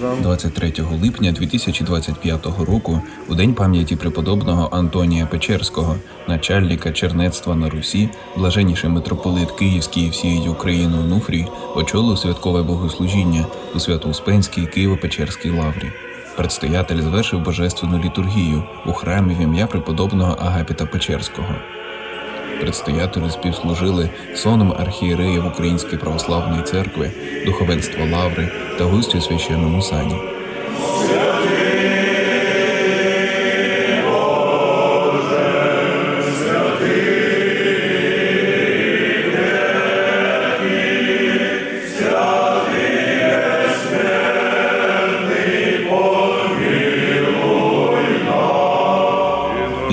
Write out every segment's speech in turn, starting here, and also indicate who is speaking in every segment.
Speaker 1: Вам
Speaker 2: 23 липня 2025 року, у день пам'яті преподобного Антонія Печерського, начальника чернецтва на Русі, блаженніший митрополит Київський і всієї України Онуфрій очолив святкове богослужіння у Свято-Успенській Києво-Печерській лаврі. Предстоятель звершив божественну літургію у храмі в ім'я преподобного Агапіта Печерського. Предстоятелі співслужили соном архієреїв Української православної церкви, духовенства Лаври та гостю священному сані.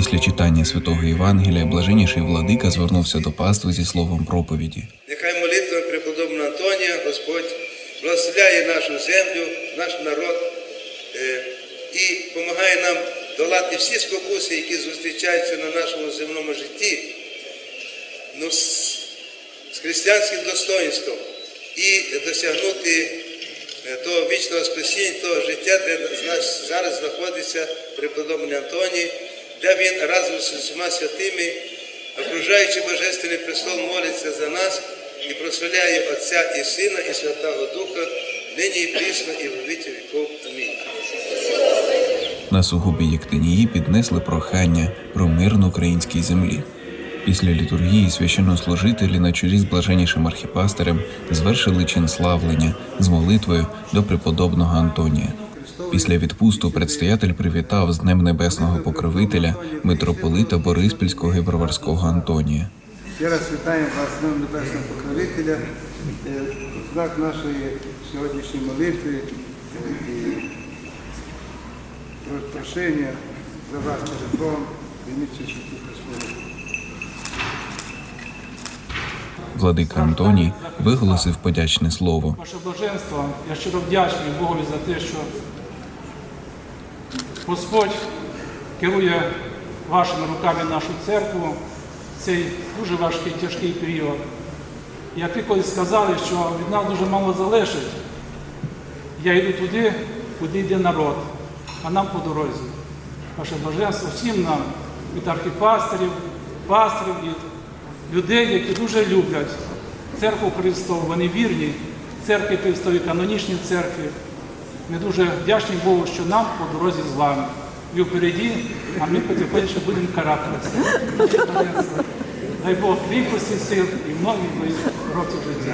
Speaker 2: Після читання святого Євангелія блаженніший владика звернувся до пастви зі словом проповіді.
Speaker 3: Нехай молитва преподобного Антонія Господь благословляє нашу землю, наш народ е, і допомагає нам долати всі спокуси, які зустрічаються на нашому земному житті, ну, з, християнським достоинством і досягнути е, того вічного спасіння, того життя, де нас зараз знаходиться преподобний Антоній, де він разом з усіма святими окружаючи Божественний престол, молиться за нас і прославляє Отця і Сина, і Святого Духа, нині і прісно, і в віки віков. Амінь.
Speaker 2: На сугубі Єктинії піднесли прохання про мир на українській землі. Після літургії священнослужителі на чолі з блаженнішим архіпастирем звершили чин славлення з молитвою до преподобного Антонія. Після відпусту предстоятель привітав з Днем Небесного Покровителя митрополита Бориспільського і Броварського Антонія.
Speaker 1: ще раз вітаємо вас з Днем Небесного Покровителя, Е, знак нашої сьогоднішньої молитви і прошення за вас перед Богом, святих Господи.
Speaker 2: Владика Антоній виголосив подячне слово.
Speaker 4: Ваше блаженство, я щиро вдячний Богові за те, що Господь керує вашими руками нашу церкву в цей дуже важкий тяжкий період. Як ви колись сказали, що від нас дуже мало залежить, я йду туди, куди йде народ, а нам по дорозі. Ваше блаженство всім нам, від архіпастерів, пасторів, від людей, які дуже люблять церкву Христову, вони вірні церкві Христовій, канонічній церкві. Ми дуже вдячні Богу, що нам по дорозі з вами. І впереді, а ми потихоньку будемо каратися. Дай Бог кріпості сил і многих років життя.